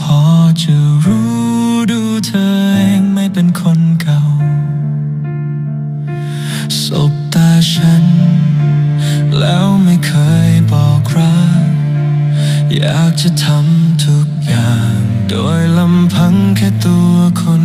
พอจะรู้ดูเธอเองไม่เป็นคนเก่า สบตาฉัน แล้วไม่เคยบอกรัก อยากจะทำทุกอย่าง โดยลำพังแค่ตัวคน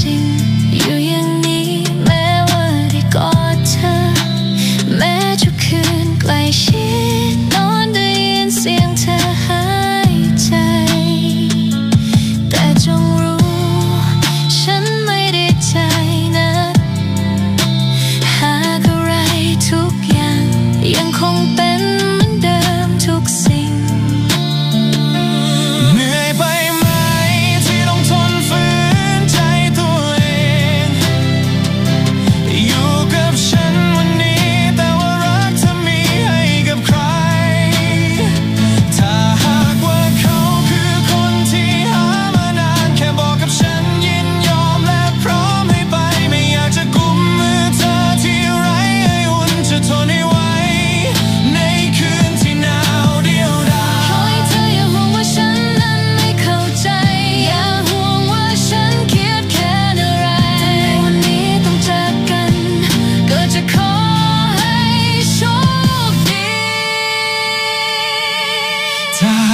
อยู่อย่างนี้แม้ว่าได้กอดเธอ แม้ทุกคืนใกลชิดนอนได้ยินเสียงเธอ Yeah.